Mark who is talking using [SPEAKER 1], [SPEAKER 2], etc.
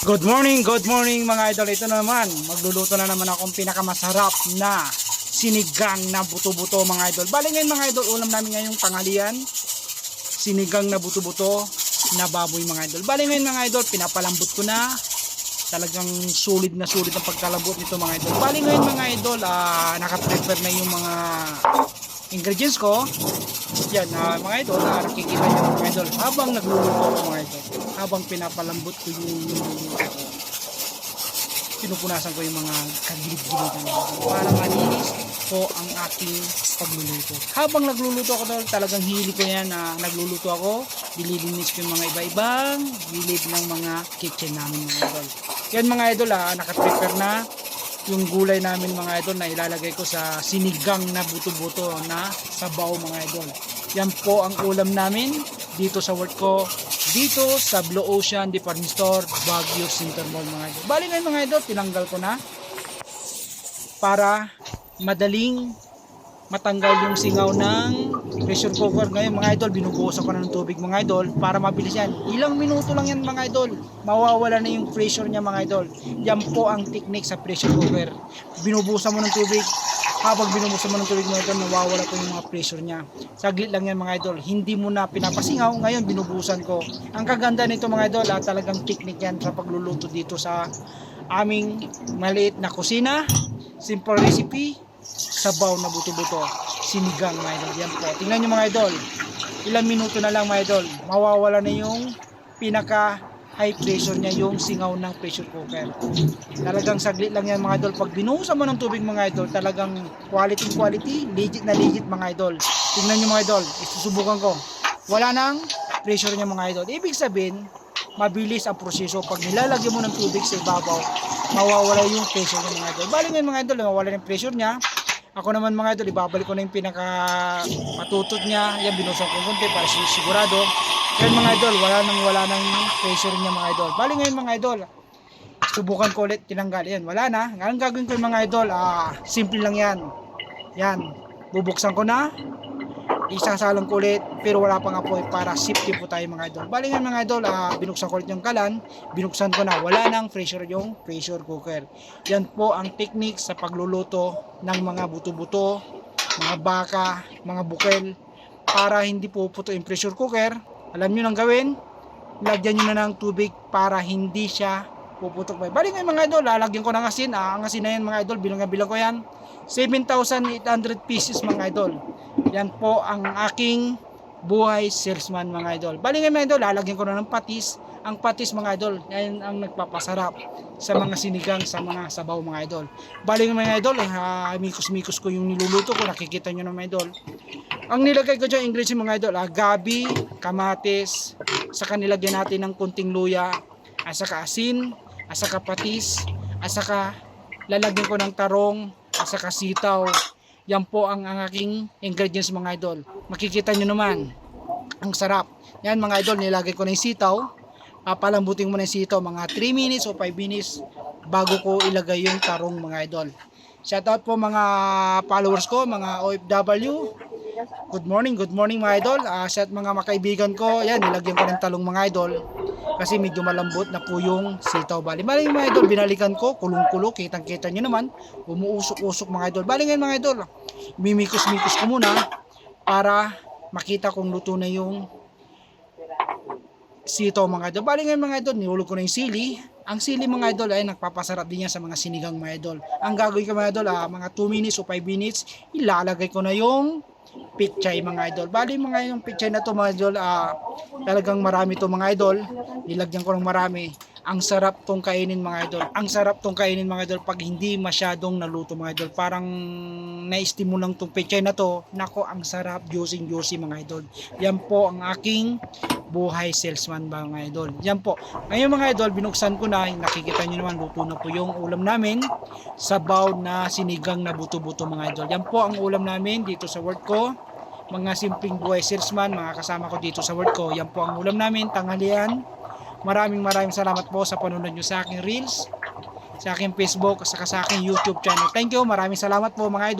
[SPEAKER 1] Good morning, good morning mga idol. Ito na naman, magluluto na naman akong pinakamasarap na sinigang na buto-buto mga idol. Bali ngayon mga idol, ulam namin ngayong tanghalian. Sinigang na buto-buto na baboy mga idol. Bali ngayon mga idol, pinapalambot ko na. Talagang sulit na sulit ang pagkalambot nito mga idol. Bali ngayon mga idol, ah, nakaprepare na yung mga ingredients ko. Yan, ah, mga idol, ah, nakikita nyo mga idol. Habang nagluluto ako mga idol, habang pinapalambot ko yung niluluto ko, pinupunasan ko yung mga kagilid-gilid na para malinis ko ang aking pagluluto. Habang nagluluto ako tol, talagang hili ko yan na nagluluto ako, dililinis ko yung mga iba-ibang gilid ng mga kitchen namin mga idol. Yan mga idol ah, nakaprepare na yung gulay namin mga idol na ilalagay ko sa sinigang na buto-buto na sabaw mga idol. Yan po ang ulam namin dito sa work ko dito sa Blue Ocean Department Store Baguio Center Mall mga idol. Bali ngayon mga idol, tinanggal ko na para madaling matanggal yung singaw ng pressure cooker. Ngayon mga idol, binubuhusan ko na ng tubig mga idol para mabilis yan. Ilang minuto lang yan mga idol. Mawawala na yung pressure niya mga idol. Yan po ang technique sa pressure cooker. Binubuhusan mo ng tubig. Habang binubuhusan mo ng tubig mga idol, nawawala po yung mga pressure niya. Saglit lang yan mga idol. Hindi mo na pinapasingaw. Ngayon binubuhusan ko. Ang kaganda nito mga idol, ah, talagang technique yan sa pagluluto dito sa aming maliit na kusina. Simple recipe sabaw na buto-buto, sinigang mga idol. Yan po. Tingnan nyo mga idol. Ilang minuto na lang mga idol. Mawawala na yung pinaka high pressure niya yung singaw ng pressure cooker. Talagang saglit lang yan mga idol. Pag binuhusan mo ng tubig mga idol, talagang quality quality, legit na legit mga idol. Tingnan nyo mga idol. Isusubukan ko. Wala nang pressure niya mga idol. Ibig sabihin, mabilis ang proseso. Pag nilalagyan mo ng tubig sa ibabaw, mawawala yung pressure ng mga idol. Bali mga idol, mawawala yung pressure niya. Ako naman mga idol, ibabalik ko na yung pinaka matutot niya. Yan, binusok ko konti para si- sigurado. Yan mga idol, wala nang wala nang pressure niya mga idol. Bali ngayon mga idol, subukan ko ulit tinanggal. Yan, wala na. Ngayon gagawin ko yung mga idol, ah, simple lang yan. Yan, bubuksan ko na. Isasalang ko ulit, pero wala pang apoy para safety po tayo mga idol. Bali ngayon mga idol, ah, binuksan ko ulit yung kalan. Binuksan ko na, wala nang pressure yung pressure cooker. Yan po ang technique sa pagluluto ng mga buto-buto, mga baka, mga bukel para hindi puputo yung pressure cooker. Alam nyo nang gawin, lagyan nyo na ng tubig para hindi siya puputok pa. Bali ngayon mga idol, lalagyan ko ng asin. Ah, ang asin na yan mga idol, bilang-bilang ko yan. 7,800 pieces mga idol. Yan po ang aking buhay salesman mga idol. Bali ngayon mga idol, lalagyan ko na ng patis. Ang patis mga idol, yan ang nagpapasarap sa mga sinigang, sa mga sabaw mga idol. Bali ngayon mga idol, ah, mikos-mikos ko yung niluluto ko, nakikita nyo na mga idol. Ang nilagay ko dyan, ingredients mga idol, ah, gabi, kamatis, saka nilagyan natin ng kunting luya, at saka asin, at patis, at saka lalagyan ko ng tarong, at saka sitaw. Yan po ang, ang aking ingredients mga idol. Makikita nyo naman, ang sarap. Yan mga idol, nilagay ko na yung sitaw. Papalambutin mo na yung sitaw mga 3 minutes o 5 minutes bago ko ilagay yung tarong mga idol. Shoutout po mga followers ko, mga OFW. Good morning, good morning mga idol. Uh, shout mga makaibigan ko. Yan, nilagyan ko ng talong mga idol. Kasi medyo malambot na po yung sitaw. Bali, bali mga idol, binalikan ko, kulong-kulo, kitang-kita nyo naman. Umuusok-usok mga idol. Bali ngayon mga idol, mimikos-mikos ko muna para makita kung luto na yung sitaw mga idol. Bali ngayon mga idol, nihulog ko na yung sili. Ang sili mga idol ay nagpapasarap din yan sa mga sinigang mga idol. Ang gagawin ko mga idol, ah, mga 2 minutes o 5 minutes, ilalagay ko na yung pichay mga idol. Bali mga yung pichay na to mga idol, ah, talagang marami to mga idol. Nilagyan ko ng marami. Ang sarap tong kainin mga idol. Ang sarap tong kainin mga idol pag hindi masyadong naluto mga idol. Parang na-steam lang tong pechay na to. Nako, ang sarap, juicy juicy mga idol. Yan po ang aking buhay salesman ba mga idol. Yan po. Ngayon mga idol, binuksan ko na. Nakikita nyo naman, luto na po yung ulam namin. Sabaw na sinigang na buto-buto mga idol. Yan po ang ulam namin dito sa work ko mga simpleng buhay salesman, mga kasama ko dito sa work ko. Yan po ang ulam namin, tanghalian. Maraming maraming salamat po sa panunod nyo sa aking reels, sa aking Facebook, at sa aking YouTube channel. Thank you, maraming salamat po mga idol.